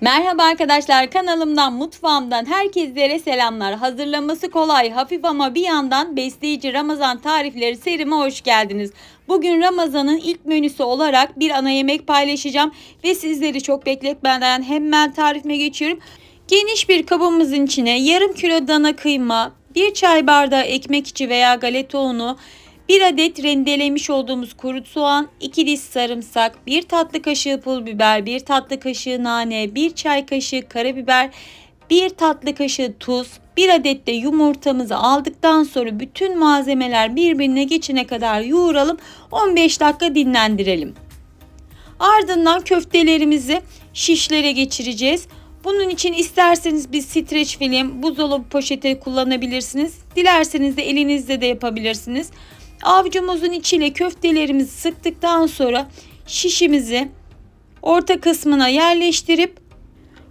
Merhaba arkadaşlar kanalımdan mutfağımdan herkeslere selamlar. Hazırlaması kolay, hafif ama bir yandan besleyici Ramazan tarifleri serime hoş geldiniz. Bugün Ramazan'ın ilk menüsü olarak bir ana yemek paylaşacağım ve sizleri çok bekletmeden hemen tarifime geçiyorum. Geniş bir kabımızın içine yarım kilo dana kıyma, bir çay bardağı ekmek içi veya galeta unu, 1 adet rendelemiş olduğumuz kuru soğan, 2 diş sarımsak, 1 tatlı kaşığı pul biber, 1 tatlı kaşığı nane, 1 çay kaşığı karabiber, 1 tatlı kaşığı tuz, 1 adet de yumurtamızı aldıktan sonra bütün malzemeler birbirine geçene kadar yoğuralım. 15 dakika dinlendirelim. Ardından köftelerimizi şişlere geçireceğiz. Bunun için isterseniz bir streç film, buzdolabı poşeti kullanabilirsiniz. Dilerseniz de elinizde de yapabilirsiniz. Avucumuzun içine köftelerimizi sıktıktan sonra şişimizi orta kısmına yerleştirip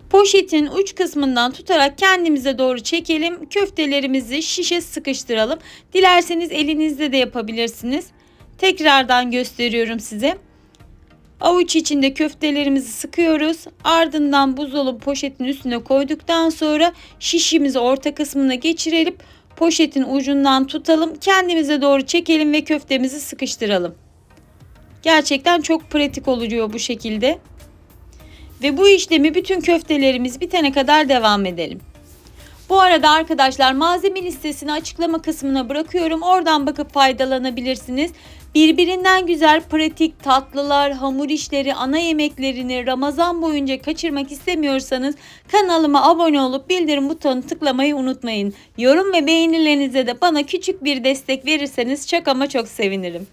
poşetin uç kısmından tutarak kendimize doğru çekelim. Köftelerimizi şişe sıkıştıralım. Dilerseniz elinizde de yapabilirsiniz. Tekrardan gösteriyorum size. Avuç içinde köftelerimizi sıkıyoruz. Ardından buzdolabı poşetin üstüne koyduktan sonra şişimizi orta kısmına geçirelim poşetin ucundan tutalım, kendimize doğru çekelim ve köftemizi sıkıştıralım. Gerçekten çok pratik oluyor bu şekilde. Ve bu işlemi bütün köftelerimiz bitene kadar devam edelim. Bu arada arkadaşlar malzeme listesini açıklama kısmına bırakıyorum. Oradan bakıp faydalanabilirsiniz. Birbirinden güzel pratik tatlılar, hamur işleri, ana yemeklerini Ramazan boyunca kaçırmak istemiyorsanız kanalıma abone olup bildirim butonu tıklamayı unutmayın. Yorum ve beğenilerinize de bana küçük bir destek verirseniz çok ama çok sevinirim.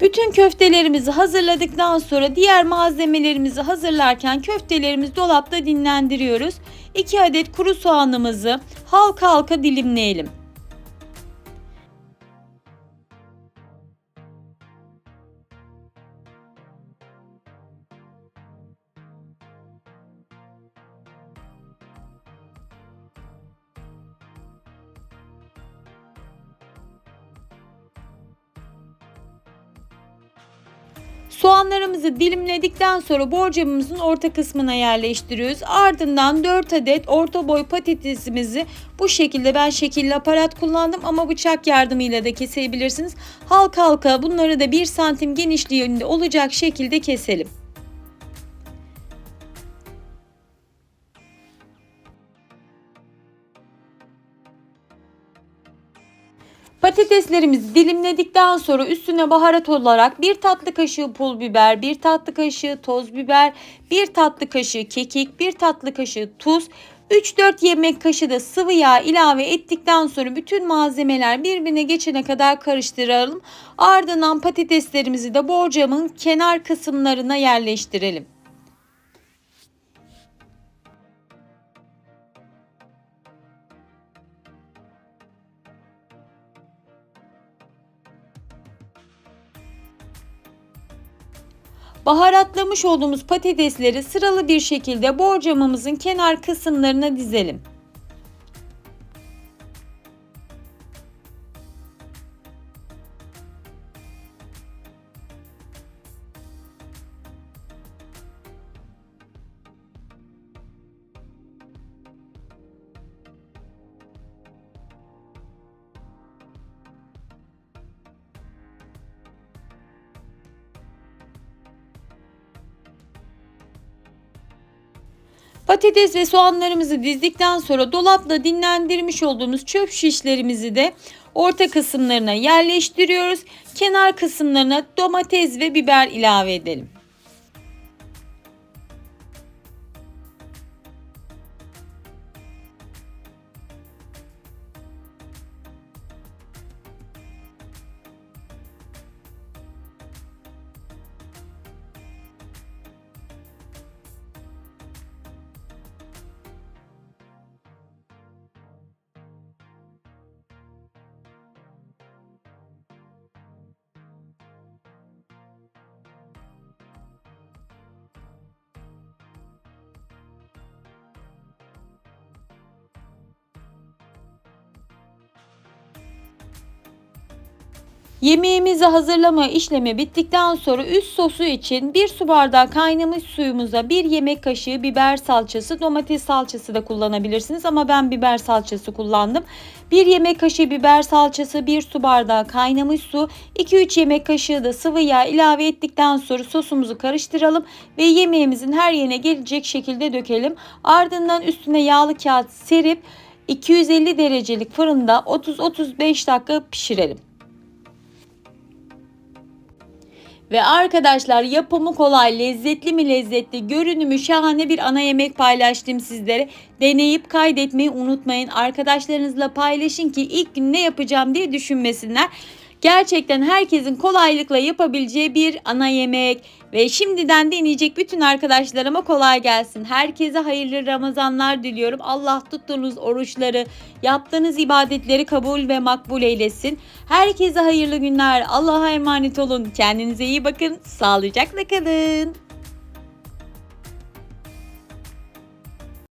Bütün köftelerimizi hazırladıktan sonra diğer malzemelerimizi hazırlarken köftelerimizi dolapta dinlendiriyoruz. 2 adet kuru soğanımızı halka halka dilimleyelim. Soğanlarımızı dilimledikten sonra borcamımızın orta kısmına yerleştiriyoruz. Ardından 4 adet orta boy patatesimizi bu şekilde ben şekilli aparat kullandım ama bıçak yardımıyla da kesebilirsiniz. Halka halka bunları da 1 santim genişliğinde olacak şekilde keselim. Patateslerimizi dilimledikten sonra üstüne baharat olarak bir tatlı kaşığı pul biber, bir tatlı kaşığı toz biber, bir tatlı kaşığı kekik, bir tatlı kaşığı tuz, 3-4 yemek kaşığı da sıvı yağ ilave ettikten sonra bütün malzemeler birbirine geçene kadar karıştıralım. Ardından patateslerimizi de borcamın kenar kısımlarına yerleştirelim. Baharatlamış olduğumuz patatesleri sıralı bir şekilde borcamımızın kenar kısımlarına dizelim. Patates ve soğanlarımızı dizdikten sonra dolapta dinlendirmiş olduğumuz çöp şişlerimizi de orta kısımlarına yerleştiriyoruz. Kenar kısımlarına domates ve biber ilave edelim. Yemeğimizi hazırlama işlemi bittikten sonra üst sosu için bir su bardağı kaynamış suyumuza bir yemek kaşığı biber salçası, domates salçası da kullanabilirsiniz ama ben biber salçası kullandım. Bir yemek kaşığı biber salçası, bir su bardağı kaynamış su, 2-3 yemek kaşığı da sıvı yağ ilave ettikten sonra sosumuzu karıştıralım ve yemeğimizin her yerine gelecek şekilde dökelim. Ardından üstüne yağlı kağıt serip 250 derecelik fırında 30-35 dakika pişirelim. Ve arkadaşlar yapımı kolay, lezzetli mi lezzetli, görünümü şahane bir ana yemek paylaştım sizlere. Deneyip kaydetmeyi unutmayın. Arkadaşlarınızla paylaşın ki ilk gün ne yapacağım diye düşünmesinler. Gerçekten herkesin kolaylıkla yapabileceği bir ana yemek ve şimdiden deneyecek bütün arkadaşlarıma kolay gelsin. Herkese hayırlı Ramazanlar diliyorum. Allah tuttuğunuz oruçları, yaptığınız ibadetleri kabul ve makbul eylesin. Herkese hayırlı günler. Allah'a emanet olun. Kendinize iyi bakın. Sağlıcakla kalın.